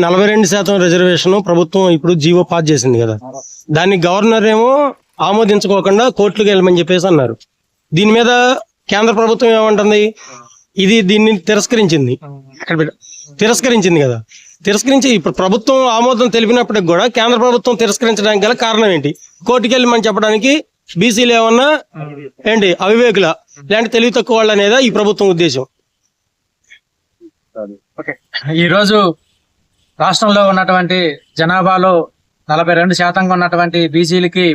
నలభై రెండు శాతం రిజర్వేషన్ ప్రభుత్వం ఇప్పుడు జీవో పాస్ చేసింది కదా. దాన్ని గవర్నర్ ఏమో ఆమోదించుకోకుండా కోర్టులకు వెళ్ళమని చెప్పేసి అన్నారు. దీని మీద కేంద్ర ప్రభుత్వం ఏమంటుంది? ఇది దీన్ని తిరస్కరించింది. అక్కడ తిరస్కరించింది కదా. తిరస్కరించి ఇప్పుడు ప్రభుత్వం ఆమోదం తెలిపినప్పటికి కూడా కేంద్ర ప్రభుత్వం తిరస్కరించడానికి గల కారణం ఏంటి? కోర్టుకి వెళ్ళమని చెప్పడానికి బీసీలు ఏమన్నా ఏంటి? అవివేకుల? లేదంటే తెలివి తక్కువ వాళ్ళు అనేదా ఈ ప్రభుత్వం ఉద్దేశం? ఈరోజు రాష్ట్రంలో ఉన్నటువంటి జనాభాలో నలభై రెండు శాతంగా ఉన్నటువంటి బీసీలకి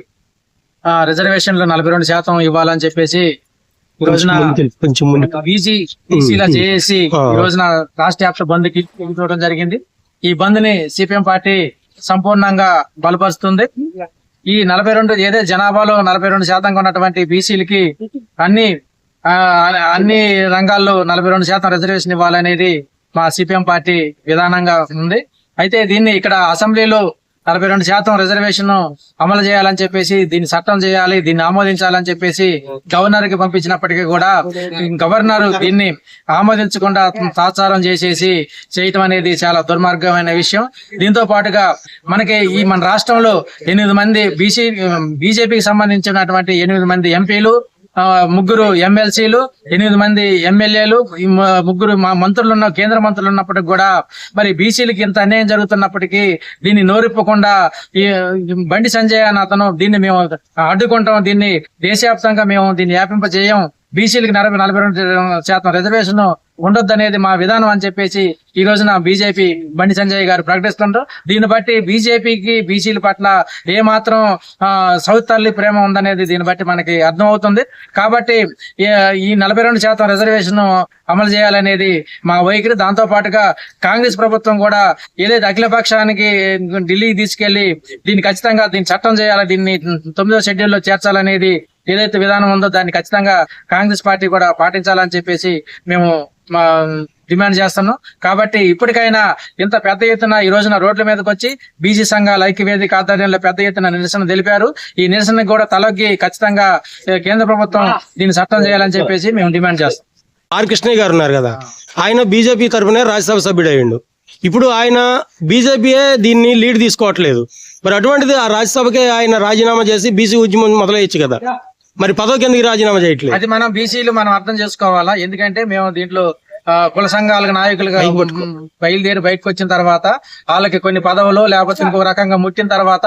రిజర్వేషన్లు నలభై రెండు శాతం ఇవ్వాలని చెప్పేసి ఈ రోజున బీసీ బీసీల చేసి ఈ రోజున రాష్ట్ర వ్యాప్త బంద్కి చూడడం జరిగింది. ఈ బంద్ని సిపిఎం పార్టీ సంపూర్ణంగా బలపరుస్తుంది. ఈ నలభై రెండు ఏదైతే జనాభాలో నలభై రెండు శాతంగా ఉన్నటువంటి బీసీలకి అన్ని అన్ని రంగాల్లో నలభై రెండు శాతం రిజర్వేషన్ ఇవ్వాలనేది మా సిపిఎం పార్టీ విధానంగా ఉంది. అయితే దీన్ని ఇక్కడ అసెంబ్లీలో నలభై రెండు శాతం రిజర్వేషన్ అమలు చేయాలని చెప్పేసి దీన్ని చట్టం చేయాలి దీన్ని ఆమోదించాలని చెప్పేసి గవర్నర్కి పంపించినప్పటికీ కూడా గవర్నర్ దీన్ని ఆమోదించకుండా తాత్సారం చేసేసి చేయటం అనేది చాలా దుర్మార్గమైన విషయం. దీంతో పాటుగా మనకి ఈ మన రాష్ట్రంలో ఎనిమిది మంది బీసీ బీజేపీకి సంబంధించినటువంటి ఎనిమిది మంది ఎంపీలు ముగ్గురు ఎమ్మెల్సీలు ఎనిమిది మంది ఎమ్మెల్యేలు ముగ్గురు మా మంత్రులు ఉన్న కేంద్ర మంత్రులు ఉన్నప్పటికి కూడా మరి బీసీలకి ఇంత అన్యాయం జరుగుతున్నప్పటికీ దీన్ని నోరిప్పకుండా ఈ బండి సంజయ్ అని అతను దీన్ని మేము అడ్డుకుంటాం దీన్ని దేశవ్యాప్తంగా మేము దీన్ని వ్యాపింపజేయం బీసీలకి నలభై నలభై రెండు శాతం రిజర్వేషన్ ఉండొద్దు అనేది మా విధానం అని చెప్పేసి ఈ రోజున బీజేపీ బండి సంజయ్ గారు ప్రకటిస్తుండ్రు. దీన్ని బట్టి బీజేపీకి బీసీల పట్ల ఏమాత్రం సౌత్ తల్లి ప్రేమ ఉందనేది దీన్ని బట్టి మనకి అర్థమవుతుంది. కాబట్టి ఈ- ఈ నలభై రెండు శాతం రిజర్వేషన్ అమలు చేయాలనేది మా వైఖరి. దాంతో పాటుగా కాంగ్రెస్ ప్రభుత్వం కూడా ఏదైతే అఖిలపక్షానికి ఢిల్లీకి తీసుకెళ్ళి దీన్ని ఖచ్చితంగా దీన్ని చట్టం చేయాలి దీన్ని తొమ్మిదో షెడ్యూల్లో చేర్చాలనేది ఏదైతే విధానం ఉందో దాన్ని ఖచ్చితంగా కాంగ్రెస్ పార్టీ కూడా పాటించాలని చెప్పేసి మేము మా డిమాండ్ చేస్తున్నాం. కాబట్టి ఇప్పటికైనా ఇంత పెద్ద ఎత్తున ఈ రోజున రోడ్ల మీదకి వచ్చి బీసీ సంఘాల ఐక్యవేదిక ఆధ్వర్యంలో పెద్ద ఎత్తున నిరసన తెలిపారు. ఈ నిరసనకు కూడా తలొగ్గి ఖచ్చితంగా కేంద్ర ప్రభుత్వం దీన్ని చట్టం చేయాలని చెప్పేసి మేము డిమాండ్ చేస్తాం ఆర్ కృష్ణయ్య గారు ఉన్నారు కదా. ఆయన బీజేపీ తరఫునే రాజ్యసభ సభ్యుడు అయ్యిండు ఇప్పుడు ఆయన బీజేపీయే దీన్ని లీడ్ తీసుకోవట్లేదు. మరి అటువంటిది ఆ రాజ్యసభకే ఆయన రాజీనామా చేసి బీసీ ఉద్యమం మొదలయ్యొచ్చు కదా. మరి పదవికి ఎందుకు రాజీనామా చేయట్లేదు? అది మనం బీసీలు మనం అర్థం చేసుకోవాలా? ఎందుకంటే మేము దీంట్లో కుల సంఘాలకు నాయకులుగా బయలుదేరి. బయటకు వచ్చిన తర్వాత వాళ్ళకి కొన్ని పదవులు లేకపోతే ఇంకో రకంగా ముట్టిన తర్వాత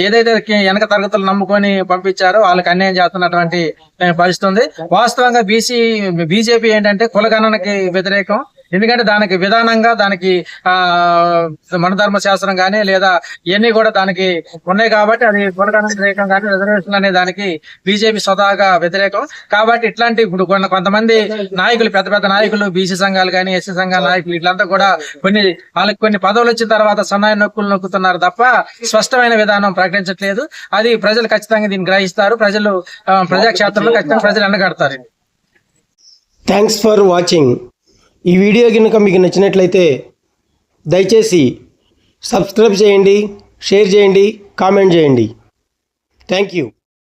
ఏదైతే వెనక తరగతులు నమ్ముకొని పంపించారో వాళ్ళకి అన్యాయం చేస్తున్నటువంటి ఆ, పరిస్థితి ఉంది. వాస్తవంగా బీసీ బీజేపీ ఏంటంటే కులగణనకి వ్యతిరేకం. ఎందుకంటే దానికి విధానంగా దానికి ఆ మనధర్మ శాస్త్రం కానీ లేదా ఇవన్నీ కూడా దానికి ఉన్నాయి కాబట్టి అది కులగణన వ్యతిరేకం కానీ రిజర్వేషన్ అనే దానికి బీజేపీ స్వతహాగా వ్యతిరేకం. కాబట్టి ఇట్లాంటి ఇప్పుడు కొంతమంది నాయకులు పెద్ద పెద్ద నాయకులు బీసీ సంఘాలు కానీ ఎస్సీ సంఘాల నాయకులు ఇట్లంతా కూడా కొన్ని వాళ్ళకి కొన్ని పదవులు వచ్చిన తర్వాత సన్నాయి నొక్కులు నొక్కుతున్నారు తప్ప స్పష్టమైన విధానం ప్రకటించట్లేదు. అది ప్రజలు ఖచ్చితంగా దీన్ని గ్రహిస్తారు. ప్రజలు ప్రజాక్షేత్రంలో ఖచ్చితంగా ప్రజలు ఎండగడతారు. థ్యాంక్స్ ఫర్ వాచింగ్ ఈ వీడియో కనుక మీకు నచ్చినట్లయితే దయచేసి సబ్స్క్రైబ్ చేయండి షేర్ చేయండి కామెంట్ చేయండి. Thank you